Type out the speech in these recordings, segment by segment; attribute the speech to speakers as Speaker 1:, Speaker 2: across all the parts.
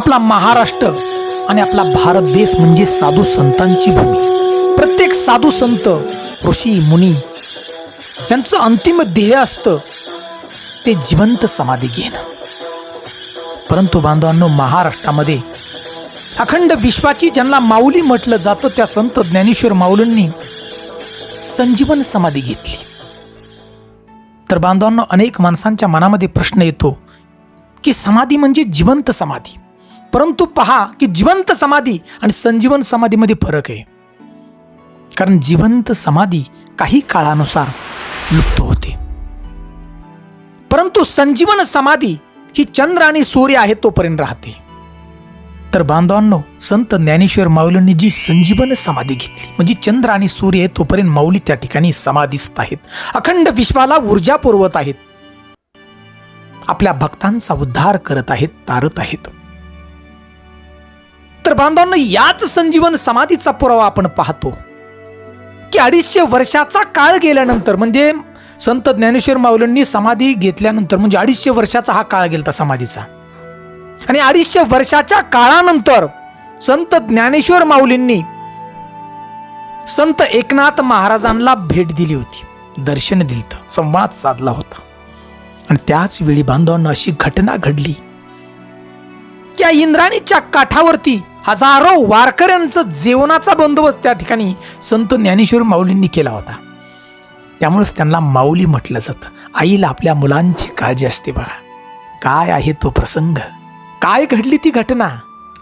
Speaker 1: आपला महाराष्ट्र आणि आपला भारत देश म्हणजे साधू संतांची भूमी. प्रत्येक साधू संत ऋषी मुनी यांचं अंतिम ध्येय असतं ते जिवंत समाधी घेणं. परंतु बांधवांनो महाराष्ट्रामध्ये अखंड विश्वाची ज्यांना माऊली म्हटलं जातं त्या संत ज्ञानेश्वर माऊलींनी संजीवन समाधी घेतली. तर बांधवांनो अनेक माणसांच्या मनामध्ये प्रश्न येतो की समाधी म्हणजे जिवंत समाधी. परंतु पहा की जिवंत समाधी आणि संजीवन समाधीमध्ये फरक आहे. कारण जिवंत समाधी काही काळानुसार लुप्त होते. परंतु संजीवन समाधी ही चंद्र आणि सूर्य आहे तोपर्यंत राहते. तर बांधवांनो संत ज्ञानेश्वर माऊलींनी जी संजीवन समाधी घेतली म्हणजे चंद्र आणि सूर्य आहे तोपर्यंत माऊली त्या ठिकाणी समाधीस्थ आहेत. अखंड विश्वाला ऊर्जा पुरवत आहेत. आपल्या भक्तांचा उद्धार करत आहेत तारत आहेत. तर बांधवांना याच संजीवन समाधीचा पुरावा आपण पाहतो. की अडीचशे वर्षाचा काळ गेल्यानंतर म्हणजे संत ज्ञानेश्वर माऊलींनी समाधी घेतल्यानंतर म्हणजे अडीचशे वर्षाचा हा काळ गेलता समाधीचा. आणि अडीचशे वर्षाच्या काळानंतर संत ज्ञानेश्वर माऊलींनी संत एकनाथ महाराजांना भेट दिली होती दर्शन दिलं संवाद साधला होता. आणि त्याच वेळी बांधवांना अशी घटना घडली. त्या इंद्राणीच्या काठावरती हजारो वारकऱ्यांचं जेवणाचा बंदोबस्त त्या ठिकाणी संत ज्ञानेश्वर माऊलींनी केला होता. त्यामुळेच त्यांना माऊली म्हटलं जातं. आईला आपल्या मुलांची काळजी असते बघा. काय आहे तो प्रसंग? काय घडली ती घटना?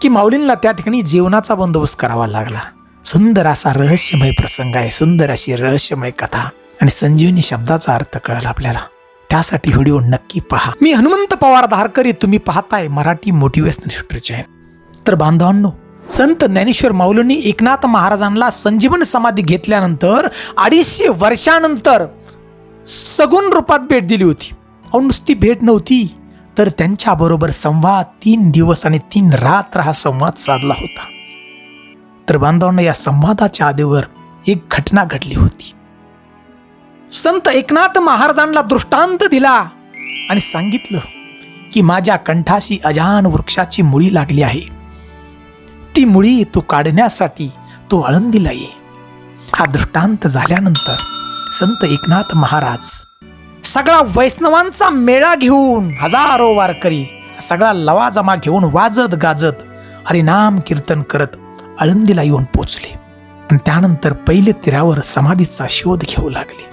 Speaker 1: की माऊलींना त्या ठिकाणी जेवणाचा बंदोबस्त करावा लागला? सुंदर असा रहस्यमय प्रसंग आहे. सुंदर अशी रहस्यमय कथा आणि संजीवनी शब्दाचा अर्थ कळला आपल्याला. त्यासाठी व्हिडिओ नक्की पहा. मी हनुमंत पवार धारकरी. तुम्ही पाहताय मराठी मोटिवेशनल चॅनल. तर बांधवांनो संत ज्ञानेश्वर माऊलींनी एकनाथ महाराजांना संजीवन समाधी घेतल्यानंतर अडीचशे वर्षानंतर सगुण रूपात भेट दिली होती. अहो नुसती भेट नव्हती तर त्यांच्याबरोबर संवाद तीन दिवस आणि तीन रात्र हा संवाद साधला होता. तर बांधवांना या संवादाच्या आधीवर एक घटना घडली होती. संत एकनाथ महाराजांना दृष्टांत दिला आणि सांगितलं की माझ्या कंठाशी अजान वृक्षाची मुळी लागली आहे. ती मुळी तो काढण्यासाठी तो आळंदीला ये. हा दृष्टांत झाल्यानंतर संत एकनाथ महाराज सगळा वैष्णवांचा मेळा घेऊन हजारो वारकरी सगळा लवाजमा घेऊन वाजत गाजत हरिनाम कीर्तन करत आळंदीला येऊन पोचले. आणि त्यानंतर पहिले तीरावर समाधीचा शोध घेऊ लागले.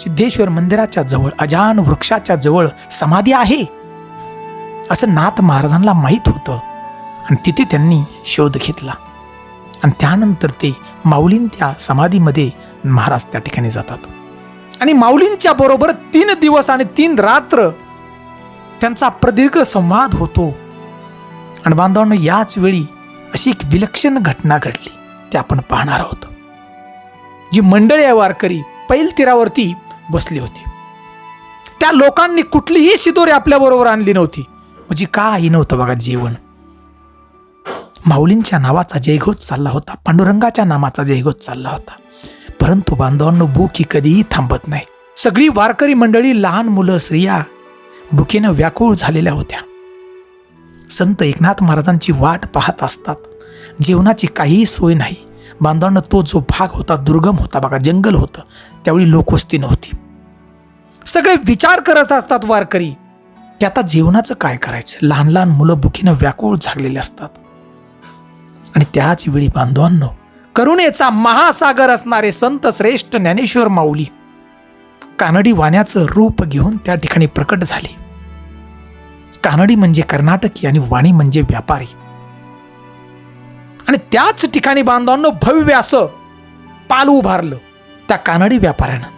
Speaker 1: सिद्धेश्वर मंदिराच्या जवळ अजान वृक्षाच्या जवळ समाधी आहे? असं नाथ महाराजांना माहीत होतं. आणि तिथे त्यांनी शोध घेतला. आणि त्यानंतर ते माऊलींच्या समाधीमध्ये महाराज त्या ठिकाणी जातात. आणि माऊलींच्या बरोबर तीन दिवस आणि तीन रात्र त्यांचा प्रदीर्घ संवाद होतो. आणि बांधवांना याच वेळी अशी एक विलक्षण घटना घडली. ते आपण पाहणार आहोत. जी मंडळी वारकरी पैल तीरावरती बसली होती. त्या लोकांनी कुठलीही शिदोरी आपल्याबरोबर आणली नव्हती. म्हणजे काही नव्हतं बघा जीवन. माऊलींच्या नावाचा जयघोष चालला होता. पांडुरंगाच्या नामाचा जयघोष चालला होता. परंतु बांधवांनो बुक ही कधीही थांबत नाही. सगळी वारकरी मंडळी लहान मुलं स्त्रिया बुकेनं व्याकुळ झालेल्या होत्या. संत एकनाथ महाराजांची वाट पाहत असतात. जेवणाची काहीही सोय नाही. बांधवांना तो जो भाग होता दुर्गम होता बघा जंगल होतं त्यावेळी लोकवस्ती नव्हती. सगळे विचार करत असतात वारकरी. की आता जेवणाचं काय करायचं? लहान लहान मुलं बुकीनं व्याकुळ झालेले असतात. आणि त्याच वेळी बांधवांनो करुणेचा महासागर असणारे संत श्रेष्ठ ज्ञानेश्वर माऊली कानडी वाण्याचं रूप घेऊन त्या ठिकाणी प्रकट झाले. कानडी म्हणजे कर्नाटकी आणि वाणी म्हणजे व्यापारी. आणि त्याच ठिकाणी बांधवांनो भव्य असं पाल उभारलं त्या कानडी व्यापाऱ्यानं.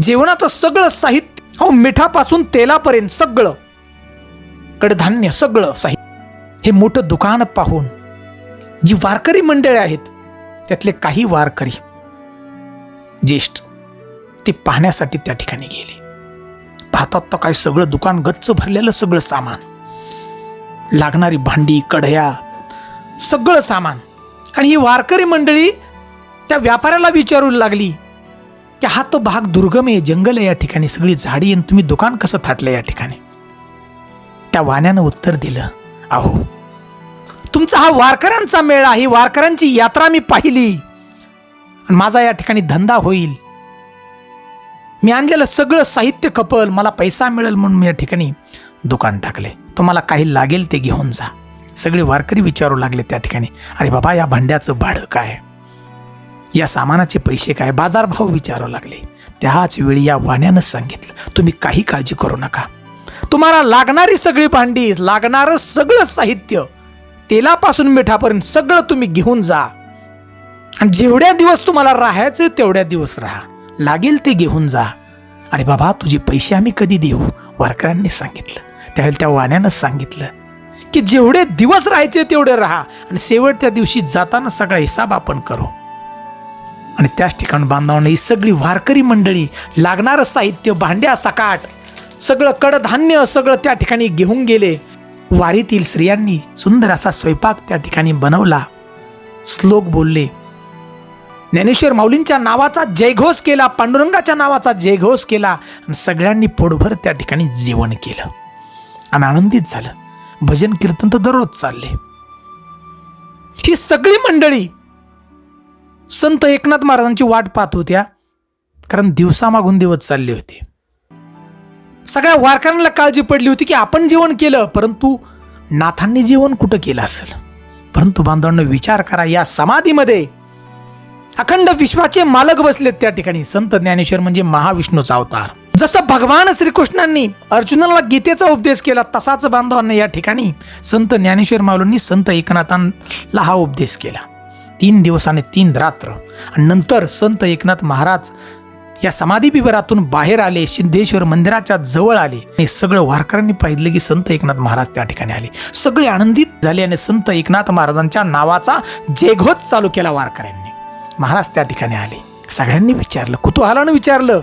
Speaker 1: जेवणाचं सगळं साहित्य अहो मिठापासून तेलापर्यंत सगळं कडधान्य सगळं साहित्य. हे मोठं दुकान पाहून जी वारकरी मंडळे आहेत त्यातले काही वारकरी ज्येष्ठ ते पाहण्यासाठी त्या ठिकाणी गेले. पाहतात तर काय सगळं दुकान गच्च भरलेलं सगळं सामान. लागणारी भांडी कढया सगळं सामान. आणि ही वारकरी मंडळी त्या व्यापाऱ्याला विचारू लागली की हा तो भाग दुर्गम आहे जंगल आहे या ठिकाणी? सगळी झाडी आणि तुम्ही दुकान कसं थाटलं या ठिकाणी? त्या वाण्यानं उत्तर दिलं अहो तुमचा हा वारकऱ्यांचा मेळा ही वारकऱ्यांची यात्रा मी पाहिली. आणि माझा या ठिकाणी धंदा होईल. मी आणलेलं सगळं साहित्य खपल मला पैसा मिळेल म्हणून मी या ठिकाणी दुकान टाकले. तुम्हाला काही लागेल ते घेऊन जा. सगळे वारकरी विचारू लागले त्या ठिकाणी अरे बाबा या भांड्याचं भाडं काय? या सामानाचे पैसे काय? बाजारभाव विचारू लागले. त्याच वेळी या वाण्यानं सांगितलं तुम्ही काही काळजी करू नका. तुम्हाला लागणारी सगळी भांडी लागणारं सगळं साहित्य तेलापासून मिठापर्यंत सगळं तुम्ही घेऊन जा. आणि जेवढ्या दिवस तुम्हाला राहायचं तेवढ्या दिवस राहा. लागेल ते घेऊन जा. अरे बाबा तुझे पैसे आम्ही कधी देऊ? वारकऱ्यांनी सांगितलं. त्यावेळी त्या वाण्यानं सांगितलं की जेवढे दिवस राहायचे तेवढे राहा आणि शेवट त्या दिवशी जाताना सगळा हिसाब आपण करू. आणि त्याच ठिकाण बांधवांना ही सगळी वारकरी मंडळी लागणारं साहित्य भांड्या सकाट सगळं कडधान्य सगळं त्या ठिकाणी घेऊन गेले. वारीतील स्त्रियांनी सुंदर असा स्वयंपाक त्या ठिकाणी बनवला. श्लोक बोलले ज्ञानेश्वर माऊलींच्या नावाचा जयघोष केला पांडुरंगाच्या नावाचा जयघोष केला आणि सगळ्यांनी पोटभर त्या ठिकाणी जेवण केलं. आणि आनंदित झालं. भजन कीर्तन तर दररोज चालले. ही सगळी मंडळी संत एकनाथ महाराजांची वाट पाहत होत्या कारण दिवसामागून दिवस चालले होते. सगळ्या वारकऱ्यांना काळजी पडली होती की आपण जेवण केलं परंतु नाथांनी जेवण कुठं केलं असेल? परंतु बांधवांना विचार करा या समाधीमध्ये अखंड विश्वाचे मालक बसलेत त्या ठिकाणी. संत ज्ञानेश्वर म्हणजे महाविष्णूचा अवतार. जसं भगवान श्रीकृष्णांनी अर्जुनाला गीतेचा उपदेश केला तसाच बांधवांना या ठिकाणी संत ज्ञानेश्वर माऊलींनी संत एकनाथांना हा उपदेश केला. तीन दिवस आणि तीन रात्र. आणि नंतर संत एकनाथ महाराज या समाधी विवरातून बाहेर आले सिद्धेश्वर मंदिराच्या जवळ आले आणि सगळं वारकऱ्यांनी पाहिलं की संत एकनाथ महाराज त्या ठिकाणी आले. सगळे आनंदित झाले आणि संत एकनाथ महाराजांच्या नावाचा जेघोत चालू केला वारकऱ्यांनी. महाराज त्या ठिकाणी आले. सगळ्यांनी विचारलं कुतूहलानं विचारलं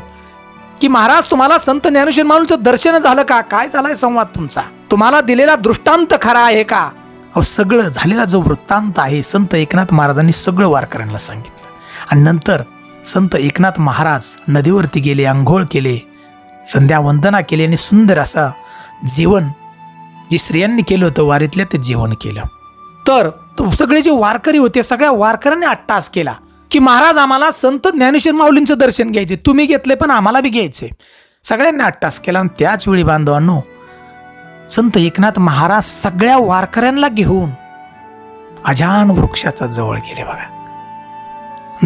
Speaker 1: की महाराज तुम्हाला संत ज्ञानेश्वर माऊलीचं दर्शन झालं का? काय झालाय संवाद तुमचा? तुम्हाला दिलेला दृष्टांत खरा आहे का? अहो सगळं झालेला जो वृत्तांत आहे संत एकनाथ महाराजांनी सगळं वारकऱ्यांना सांगितलं. आणि नंतर संत एकनाथ महाराज नदीवरती गेले आंघोळ केले. संध्या वंदना केली आणि सुंदर असा जीवन जे स्त्रियांनी केलं होतं वारीतल्या ते जेवण केलं. तर तो सगळे जे वारकरी होते सगळ्या वारकऱ्यांनी अट्टास केला की महाराज आम्हाला संत ज्ञानेश्वर माऊलींचं दर्शन घ्यायचे. तुम्ही घेतले पण आम्हाला बी घ्यायचे. सगळ्यांनी अट्टास केला आणि त्याच वेळी बांधवांनो संत एकनाथ महाराज सगळ्या वारकऱ्यांना घेऊन अजान वृक्षाचा जवळ गेले बघा.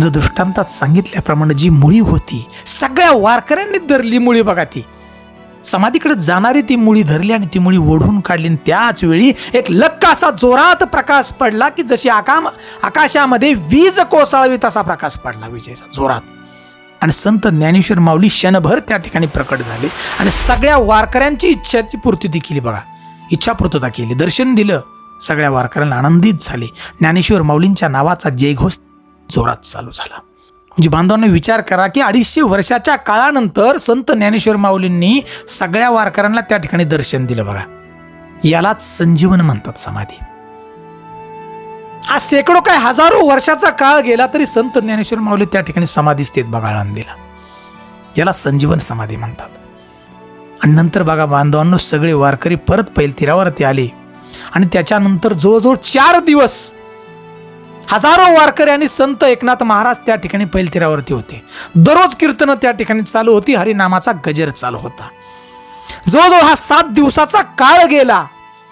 Speaker 1: जो दृष्टांतात सांगितल्याप्रमाणे जी मुळी होती सगळ्या वारकऱ्यांनी धरली मुळी बघा ती. समाधीकडे जाणारी ती मुळी धरली आणि ती मुळी ओढून काढली आणि त्याच वेळी एक लक्क असा जोरात प्रकाश पडला की जशी आकाम आकाशामध्ये वीज कोसळावी तसा प्रकाश पडला विजेचा जोरात. आणि संत ज्ञानेश्वर माऊली क्षणभर त्या ठिकाणी प्रकट झाले आणि सगळ्या वारकऱ्यांची इच्छाची पूर्ती केली बघा. इच्छापूर्तता केली दर्शन दिलं सगळ्या वारकऱ्यांना आनंदित झाले. ज्ञानेश्वर माऊलींच्या नावाचा जयघोष जोरात चालू झाला. म्हणजे बांधवांना विचार करा की अडीचशे वर्षाच्या काळानंतर संत ज्ञानेश्वर माऊलींनी सगळ्या वारकऱ्यांना त्या ठिकाणी दर्शन दिलं बघा. यालाच संजीवन म्हणतात समाधी. आज शेकडो काय हजारो वर्षाचा काळ गेला तरी संत ज्ञानेश्वर माऊली त्या ठिकाणी समाधी स्थित बघा दिला. याला संजीवन समाधी म्हणतात. आणि नंतर बघा बांधवांनो सगळे वारकरी परत पैलतीरावरती आले. आणि त्याच्यानंतर जवळजवळ चार दिवस हजारो वारकरी आणि संत एकनाथ महाराज त्या ठिकाणी पैलतीरावरती होते. दररोज कीर्तनं त्या ठिकाणी चालू होती हरिनामाचा गजर चालू होता. जवळजवळ हा सात दिवसाचा काळ गेला.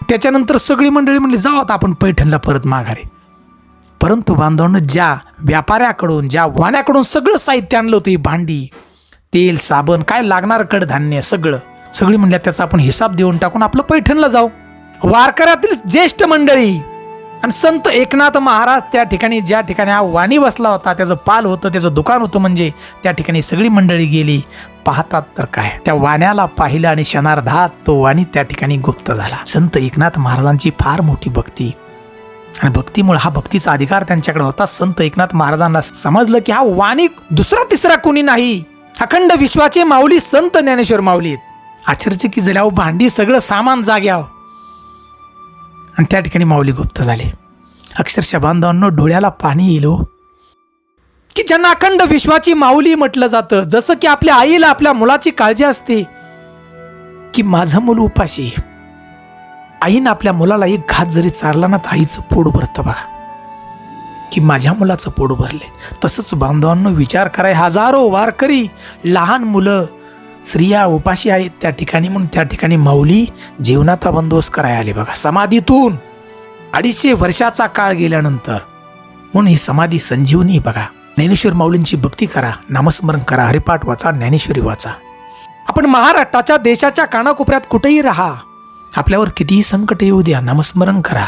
Speaker 1: त्याच्यानंतर सगळी मंडळी म्हणली जाऊ आता आपण पैठणला परत माघारे. परंतु बांधवांना ज्या व्यापाऱ्याकडून ज्या वाण्याकडून सगळं साहित्य आणलं होतं ही भांडी तेल साबण काय लागणार कडधान्य सगळं सगळी म्हणल्या त्याचा आपण हिसाब देऊन टाकून आपलं पैठणला जाऊ. वारकऱ्यातील ज्येष्ठ मंडळी आणि संत एकनाथ महाराज त्या ठिकाणी ज्या ठिकाणी हा वाणी बसला होता त्याचं पाल होतं त्याचं दुकान होतं म्हणजे त्या ठिकाणी सगळी मंडळी गेली. पाहतात तर काय? त्या वाण्याला पाहिलं आणि क्षणार्धात तो वाणी त्या ठिकाणी गुप्त झाला. संत एकनाथ महाराजांची फार मोठी भक्ती. आणि भक्तीमुळे हा भक्तीचा अधिकार त्यांच्याकडे होता. संत एकनाथ महाराजांना समजलं की हा वाणी दुसरा तिसरा कोणी नाही? अखंड विश्वाचे माऊली संत ज्ञानेश्वर माऊली आहेत. आश्चर्यचकित झाले भांडी सगळं सामान जाग्याव आणि त्या ठिकाणी माऊली गुप्त झाले. अक्षरशः बांधवांनो डोळ्याला पाणी येईल हो. की ज्यांना अखंड विश्वाची माऊली म्हटलं जातं जसं की आपल्या आईला आपल्या मुलाची काळजी असते की माझं मूल उपाशी. आईनं आपल्या मुलाला एक घात जरी चारला ना तर आईचं पोट भरतं बघा. की माझ्या मुलाचं पोट भरले तसंच बांधवांनो विचार कराय हजारो वारकरी लहान मुलं स्त्रिया उपाशी आहेत त्या ठिकाणी म्हणून त्या ठिकाणी माऊली जीवनाचा बंदोबस्त करायला आले. बघा समाधीतून अडीचशे वर्षाचा काळ गेल्यानंतर म्हणून ही समाधी संजीवनी बघा. ज्ञानेश्वर माऊलींची भक्ती करा नामस्मरण करा हरिपाठ वाचा ज्ञानेश्वरी वाचा. आपण महाराष्ट्राच्या देशाच्या कानाकोपऱ्यात कुठेही राहा आपल्यावर कितीही संकट येऊ द्या नामस्मरण करा.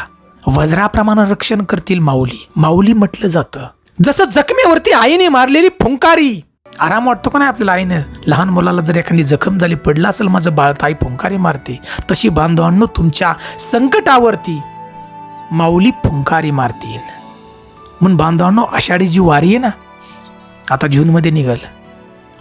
Speaker 1: वज्राप्रमाणे रक्षण करतील माऊली. माऊली म्हटलं जातं. जसं जखमेवरती आईने मारलेली फुंकारी आराम वाटतो का नाही आपल्याला आईनं? लहान मुलाला जर एखादी जखम झाली पडला असेल माझं बाळ ताई फुंकारी मारते. तशी बांधवांनो तुमच्या संकटावरती माऊली फुंकारी मारतील. म्हणून बांधवांनो आषाढी जी वारी आहे ना आता जूनमध्ये निघल.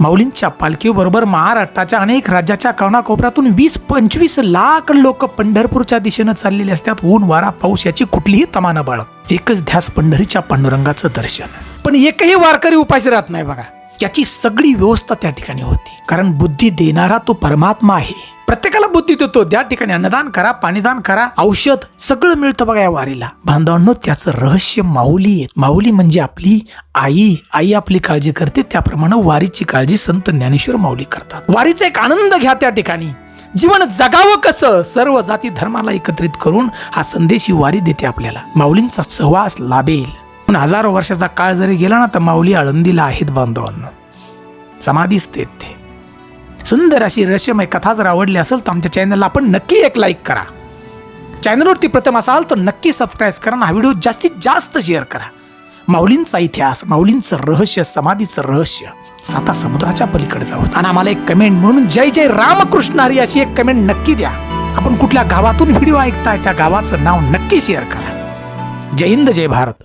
Speaker 1: माऊलींच्या पालखीबरोबर महाराष्ट्राच्या अनेक राज्याच्या कानाकोपऱ्यातून वीस पंचवीस लाख लोक पंढरपूरच्या दिशेनं चाललेले असतात. ऊन वारा पाऊस याची कुठलीही तमाना बाळग एकच ध्यास पंढरीच्या पांडुरंगाचं दर्शन. पण एकही वारकरी उपाशी राहत नाही बघा. त्याची सगळी व्यवस्था त्या ठिकाणी होती. कारण बुद्धी देणारा तो परमात्मा आहे. प्रत्येकाला बुद्धी देतो. त्या ठिकाणी अन्नदान करा पाणीदान करा औषध सगळं मिळतं बघा या वारीला. बांधवांनो त्याचं रहस्य माऊली आहे. माऊली म्हणजे आपली आई. आई आपली काळजी करते. त्याप्रमाणे वारीची काळजी संत ज्ञानेश्वर माऊली करतात. वारीचा एक आनंद घ्या त्या ठिकाणी. जीवन जगावं कसं? सर्व जाती धर्माला एकत्रित करून हा संदेश ही वारी देते आपल्याला. माऊलींचा सहवास लाभेल. पण हजारो वर्षाचा काळ जरी गेला ना तर माऊली आळंदीला आहेत बांधवांना. समाधीच ते ते. सुंदर अशी रहस्यमय कथा जर आवडली असेल तर आमच्या चॅनलला आपण नक्की एक लाईक करा. चॅनलवरती प्रथम असाल तर नक्की सबस्क्राईब करा आणि हा व्हिडिओ जास्तीत जास्त शेअर करा. माऊलींचा इतिहास माऊलींचं रहस्य समाधीचं रहस्य साता समुद्राच्या पलीकडे जाऊ. आणि आम्हाला एक कमेंट म्हणून जय जय रामकृष्ण हरी अशी एक कमेंट नक्की द्या. आपण कुठल्या गावातून व्हिडिओ ऐकताय त्या गावाचं नाव नक्की शेअर करा. जय हिंद जय भारत.